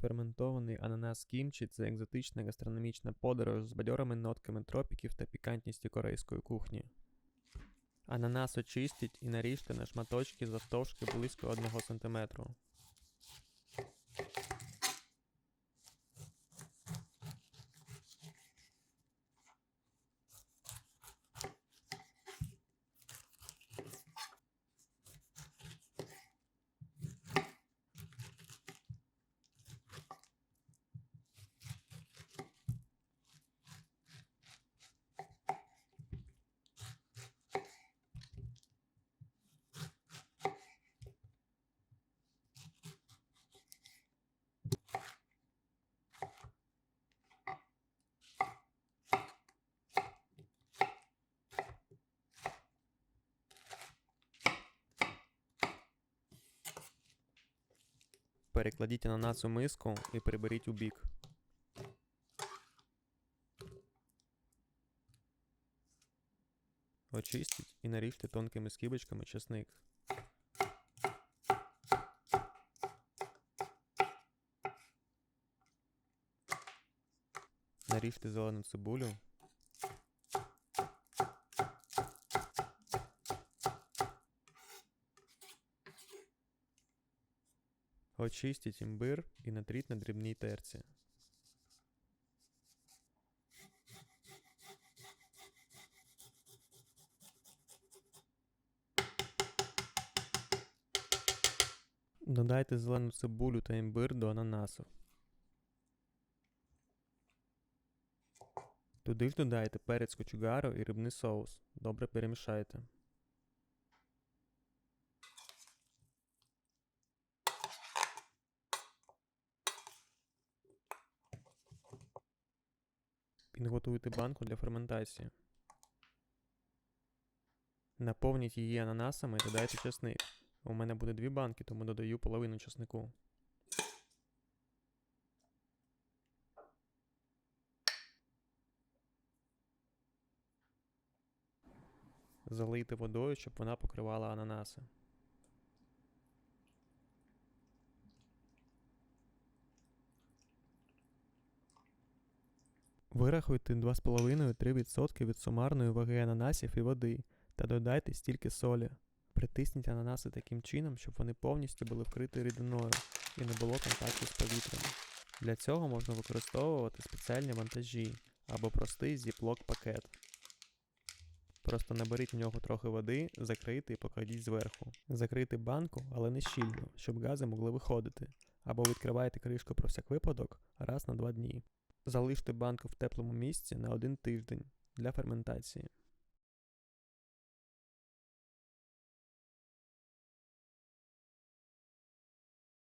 Ферментований ананас кімчі це екзотична гастрономічна подорож з бадьорими нотками тропіків та пікантністю корейської кухні. Ананас очистіть і наріжте на шматочки завтовшки близько 1 см. Перекладіть ананас у миску і приберіть у бік. Очистіть і наріжте тонкими скибочками чесник. Наріжте зелену цибулю. Очистіть імбир і натріть на дрібній терці. Додайте зелену цибулю та імбир до ананасу. Туди ж додайте перець кочугару і рибний соус. Добре перемішайте. Підготуйте банку для ферментації. Наповніть її ананасами і додайте чесник. У мене буде дві банки, тому додаю половину чеснику. Залийте водою, щоб вона покривала ананаси. Вирахуйте 2,5-3% від сумарної ваги ананасів і води та додайте стільки солі. Притисніть ананаси таким чином, щоб вони повністю були вкриті рідиною і не було контакту з повітрям. Для цього можна використовувати спеціальні вантажі або простий зіплок пакет. Просто наберіть в нього трохи води, закрийте і покладіть зверху. Закрийте банку, але не щільно, щоб гази могли виходити. Або відкривайте кришку про всяк випадок раз на два дні. Залиште банку в теплому місці на один тиждень для ферментації.